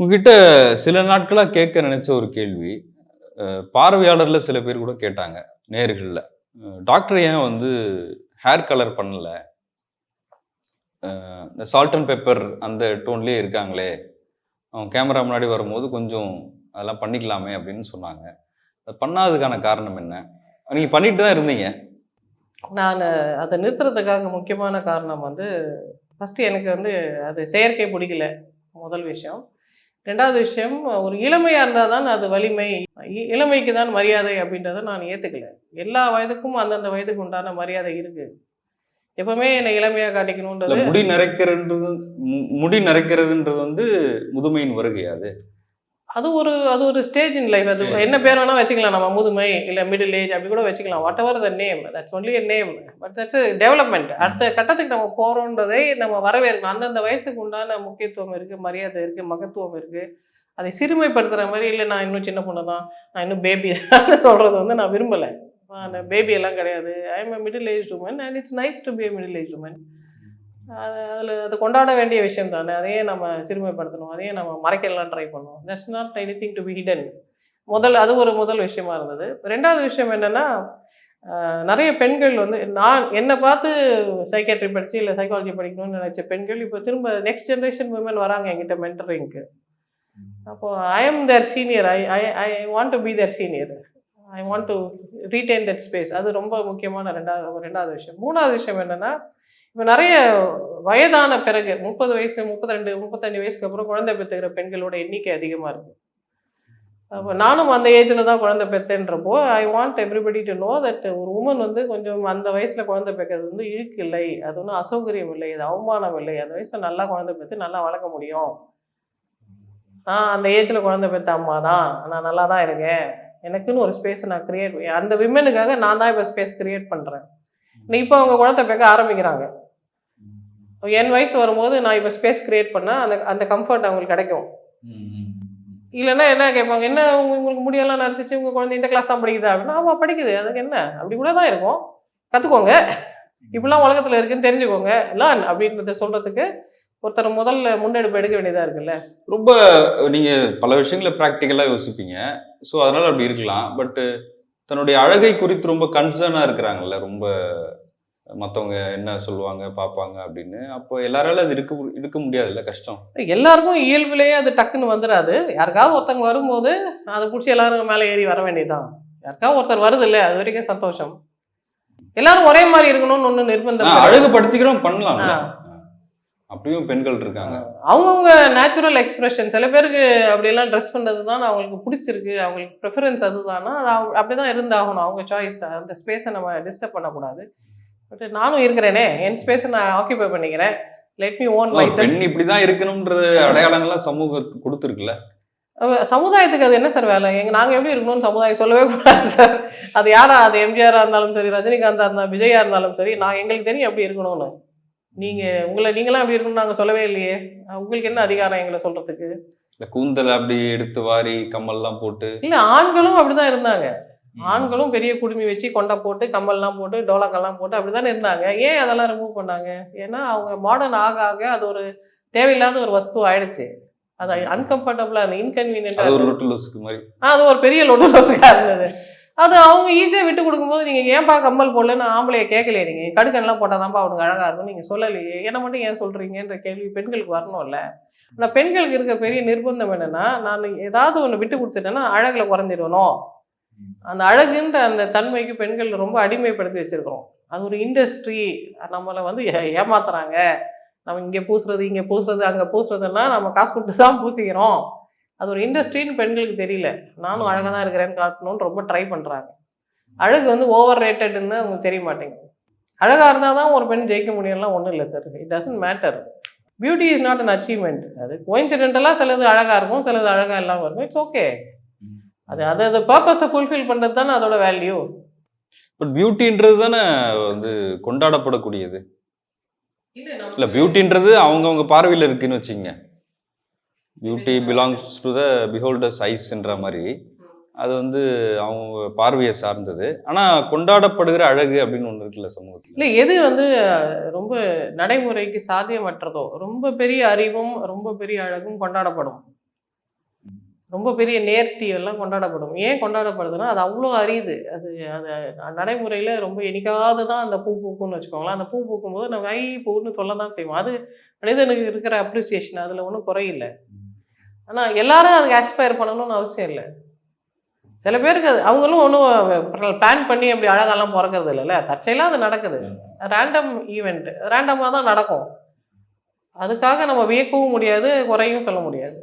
உங்ககிட்ட சில நாட்களாக கேட்க நினைச்ச ஒரு கேள்வி பார்வையாளரில் சில பேர் கூட கேட்டாங்க நேர்களில். டாக்டர் ஏன் வந்து ஹேர் கலர் பண்ணல? இந்த சால்ட் அண்ட் பெப்பர் அந்த டோன்லேயே இருக்காங்களே அவங்க கேமரா முன்னாடி வரும்போது கொஞ்சம் அதெல்லாம் பண்ணிக்கலாமே அப்படின்னு சொன்னாங்க. அது பண்ணாததுக்கான காரணம் என்ன? நீங்கள் பண்ணிட்டு தான் இருந்தீங்க. நான் அதை நிறுத்துறதுக்காக முக்கியமான காரணம் வந்து ஃபஸ்ட்டு எனக்கு வந்து அது செயற்கை பிடிக்கல முதல் விஷயம். ரெண்டாவது விஷயம் ஒரு இளமையாக இருந்தால் தான் அது வலிமை. இளமைக்கு தான் மரியாதை அப்படின்றத நான் ஏற்றுக்கல எல்லா வயதுக்கும் அந்தந்த வயதுக்கு உண்டான மரியாதை இருக்குது எப்பவுமே என்னை இளமையாக காட்டிக்கணுன்றது முடி நரைக்கிறன்றது முடி நரைக்கிறதுன்றது வந்து முதுமையின் வருகை அது. அது ஒரு அது ஒரு ஸ்டேஜ் இன் லைஃப் அது என்ன பேர் வேணால் வச்சுக்கலாம். நம்ம முதுமை இல்லை மிடில் ஏஜ் அப்படி கூட வச்சுக்கலாம். Whatever the name that's only a name but that's development அடுத்த கட்டத்துக்கு நம்ம போகிறோன்றதை நம்ம வரவேற்கணும். அந்தந்த வயசுக்கு உண்டான முக்கியத்துவம் இருக்குது மரியாதை இருக்குது மகத்துவம் இருக்குது அதை சிறுமைப்படுத்துகிற மாதிரி இல்லை நான் இன்னும் சின்ன பொண்ணு தான் நான் இன்னும் பேபி சொல்கிறது வந்து நான் விரும்பலை. நான் பேபி எல்லாம் கிடையாது. I am middle age woman and it's nice to be middle age woman அதில் அது கொண்டாட வேண்டிய விஷயம் தானே. அதையே நம்ம சிறுமைப்படுத்தணும். அதையே நம்ம மறைக்கலாம் ட்ரை பண்ணணும் that's not anything to be hidden முதல் அது ஒரு முதல் விஷயமா இருந்தது. ரெண்டாவது விஷயம் என்னென்னா நிறைய பெண்கள் வந்து நான் என்னை பார்த்து சைக்காட்ரி படித்து இல்லை சைக்காலஜி படிக்கணும்னு நினச்ச பெண்கள் இப்போ திரும்ப நெக்ஸ்ட் ஜென்ரேஷன் விமன் வராங்க என்கிட்ட மென்டரிங்க்கு அப்போது I am their senior I I I want to be their senior I want to retain that space அது ரொம்ப முக்கியமான ரெண்டாவது ரெண்டாவது விஷயம். மூணாவது விஷயம் என்னென்னா இப்போ நிறைய வயதான பிறகு முப்பது வயசு முப்பத்தி ரெண்டு முப்பத்தஞ்சு வயசுக்கு அப்புறம் குழந்தை பெற்றுக்கிற பெண்களோட எண்ணிக்கை அதிகமாக இருக்குது அப்போ நானும் அந்த ஏஜில் தான் குழந்தை பெற்றேன்றப்போ I want everybody to know that ஒரு உமன் வந்து கொஞ்சம் அந்த வயசில் குழந்தை பெற்கிறது வந்து இழுக்கு இல்லை அது ஒன்றும் அசௌகரியம் இல்லை அது அவமானம் இல்லை. அந்த வயசில் நல்லா குழந்தை பெற்று நல்லா வளர்க்க முடியும். நான் அந்த ஏஜில் குழந்தை பெற்ற அம்மா தான். நான் நல்லா தான் இருக்கேன். எனக்குன்னு ஒரு ஸ்பேஸை நான் கிரியேட் அந்த விமனுக்காக நான் தான் இப்போ ஸ்பேஸ் கிரியேட் பண்ணுறேன் இப்போ அவங்க குழந்தை பெக்க ஆரம்பிக்கிறாங்க. என் வயசு வரும்போது நான் இப்போ ஸ்பேஸ் கிரியேட் பண்ணால் அந்த அந்த கம்ஃபர்ட் அவங்களுக்கு கிடைக்கும். இல்லைன்னா என்ன கேட்பாங்க என்ன உங்களுக்கு முடியெல்லாம் நினச்சிச்சு உங்கள் குழந்தை இந்த கிளாஸ் தான் படிக்குதா? அப்படின்னா ஆமாம் படிக்குது. அதுக்கு என்ன? அப்படி கூட தான் இருக்கும். கற்றுக்கோங்க இப்படிலாம் உலகத்தில் இருக்குன்னு தெரிஞ்சுக்கோங்க. லேர்ன் அப்படின்றத சொல்கிறதுக்கு ஒருத்தர் முதல்ல முன்னெடுப்பு எடுக்க வேண்டியதாக இருக்குல்ல? ரொம்ப நீங்கள் பல விஷயங்களை ப்ராக்டிக்கலாக யோசிப்பீங்க. ஸோ அதனால் அப்படி இருக்கலாம். பட்டு தன்னுடைய அழகை குறித்து ரொம்ப கன்சர்னாக இருக்கிறாங்கல்ல ரொம்ப மத்தவங்க என்ன சொல்லுவாங்க பார்ப்பாங்க அப்படின்னு. அப்போ எல்லாரால அது இருக்க இருக்க முடியாதுல்ல கஷ்டம். எல்லாருக்கும் இயல்புலேயே அது டக்குன்னு வந்துடாது யாருக்காவது ஒருத்தங்க வரும்போது அதை பிடிச்சி எல்லாரும் மேலே ஏறி வர வேண்டியதுதான். யாருக்காவது ஒருத்தர் வருது இல்லை அது வரைக்கும் சந்தோஷம். எல்லாரும் ஒரே மாதிரி இருக்கணும்னு ஒன்று நிர்பந்தம். அழகுபடுத்திக்கிறோம் பண்ணலாம்ல ஆ. அப்படியும் பெண்கள் இருக்காங்க. அவங்கவுங்க நேச்சுரல் எக்ஸ்பிரஷன் சில பேருக்கு அப்படியெல்லாம் ட்ரெஸ் பண்ணுறது தான் அவங்களுக்கு பிடிச்சிருக்கு. அவங்களுக்கு ப்ரிஃபரன்ஸ் அதுதானா. அது அவங்க அப்படி தான் இருந்தாகணும். அவங்க சாய்ஸ் அந்த ஸ்பேஸை நம்ம டிஸ்டர்ப் பண்ணக்கூடாது. பட் நானும் இருக்கிறேனே. என் ஸ்பேஸை நான் ஆக்கியபை பண்ணிக்கிறேன். லெட் மீ ஓன் மை பெண் இப்படிதான் இருக்கணும்ன்ற அடையாளங்கள்லாம் சமூகத்துக்கு கொடுத்துருக்குல்ல? சமுதாயத்துக்கு அது என்ன சார் வேலை? எங்க நாங்கள் எப்படி இருக்கணும்னு சமுதாயம் சொல்லவே கூடாது சார் அது யாரா? அது எம்ஜிஆராக இருந்தாலும் சரி ரஜினிகாந்தா இருந்தாலும் விஜயா இருந்தாலும் சரி நான் எங்களுக்கு தெரியும் எப்படி இருக்கணும்னு. நீங்கள் உங்களை நீங்களாம் எப்படி இருக்கணும்னு நாங்கள் சொல்லவே இல்லையே. உங்களுக்கு என்ன அதிகாரம் எங்களை சொல்கிறதுக்கு இந்த கூந்தல் அப்படி எடுத்து வாரி கம்மல்லாம் போட்டு. இல்லை ஆண்களும் அப்படிதான் இருந்தாங்க. ஆண்களும் பெரிய குடுமி வச்சு கொண்டை போட்டு கம்மல்லாம் போட்டு டோலாக்கெல்லாம் போட்டு அப்படிதானே இருந்தாங்க. ஏன் அதெல்லாம் ரிமூவ் பண்ணாங்க? ஏன்னா அவங்க மாடர்ன் ஆக ஆக அது ஒரு தேவையில்லாத ஒரு வஸ்து ஆயிடுச்சு. அது அன்கம்ஃபர்டபுளாக அந்த அது ஒரு இன்கன்வீனியன்ட் லொட்டு மாதிரி. அது ஒரு பெரிய லொட்டு இருந்தது. அது அவங்க ஈஸியாக விட்டு கொடுக்கும்போது நீங்கள் ஏன்பா கம்மல் போடலன்னு ஆம்பளைய கேட்கலையே நீங்கள் கடுக்கன்லாம் போட்டால் தான்ப்பா அவனுக்கு அழகாக இருக்கும். நீங்கள் சொல்லலையே. என்ன மட்டும் ஏன் சொல்கிறீங்கன்ற கேள்வி பெண்களுக்கு வரணும்ல. ஆனால் பெண்களுக்கு இருக்க பெரிய நிர்பந்தம் என்னென்னா நான் ஏதாவது ஒன்று விட்டு கொடுத்துட்டேன்னா அழகில் குறைஞ்சிடணும். அந்த அழகுன்ற அந்த தன்மைக்கு பெண்கள் ரொம்ப அடிமைப்படுத்தி வச்சுருக்கிறோம். அது ஒரு இண்டஸ்ட்ரி நம்மளை வந்து ஏ- ஏமாத்துறாங்க. நம்ம இங்கே பூசுறது இங்கே பூசுறது அங்கே பூசுறதுன்னா நம்ம காசு கொடுத்து தான் பூசிக்கிறோம். அது ஒரு இண்டஸ்ட்ரின்னு பெண்களுக்கு தெரியல. நானும் அழகாக தான் இருக்கிறேன்னு காட்டணும்னு ரொம்ப ட்ரை பண்ணுறாங்க அழகு வந்து ஓவர் ரேட்டடுன்னு அவங்களுக்கு தெரிய மாட்டேங்குது. அழகாக இருந்தால் தான் ஒரு பெண் ஜெயிக்க முடியும்லாம் ஒன்றும் இல்லை sir it doesn't matter beauty is not an achievement அது கோயின்சிடென்டலாக சிலது அழகாக இருக்கும் சிலது அழகாக இல்லாமல் இருக்கும். இட்ஸ் ஓகே அது அது அது பர்பஸை ஃபுல்ஃபில் பண்ணுறது தானே அதோட வேல்யூ பட் பியூட்டின்றது தானே வந்து கொண்டாடப்படக்கூடியது. இல்ல பியூட்டின்றது அவங்கவங்க பார்வையில இருக்குன்னு வச்சுங்க beauty belongs to the beholders ஐஸ்ன்ற மாதிரி. அது வந்து அவங்க பார்வையை சார்ந்தது. ஆனா கொண்டாடப்படுகிற அழகு அப்படின்னு ஒண்ணு இருக்குல்ல சமூகத்துல. இல்லை எது வந்து ரொம்ப நடைமுறைக்கு சாத்தியமற்றதோ ரொம்ப பெரிய அறிவும் ரொம்ப பெரிய அழகும் கொண்டாடப்படும். ரொம்ப பெரிய நேர்த்தி எல்லாம் கொண்டாடப்படும். ஏன் கொண்டாடப்படுதுன்னா அது அவ்வளோ அரியுது அது அது நடைமுறையில் ரொம்ப என்னைக்காவது தான் அந்த பூ பூக்கும்னு வச்சுக்கோங்களேன். அந்த பூ பூக்கும்போது நம்ம ஐ பூன்னு சொல்ல தான் செய்வோம். அது மனிதனுக்கு இருக்கிற அப்ரிசியேஷன் அதில் ஒன்றும் குறையில்லை. ஆனால் எல்லாரும் அதுக்கு ஆஸ்பயர் பண்ணணும்னு அவசியம் இல்லை. சில பேருக்கு அது அவங்களும் ஒன்றும் பிளான் பண்ணி அப்படி அழகாலாம் பிறக்கிறது இல்லைல்ல தற்செயலாக அது நடக்குது. ரேண்டம் ஈவெண்ட் ரேண்டமாக தான் நடக்கும். அதுக்காக நம்ம வியக்கவும் முடியாது குறையும் சொல்ல முடியாது.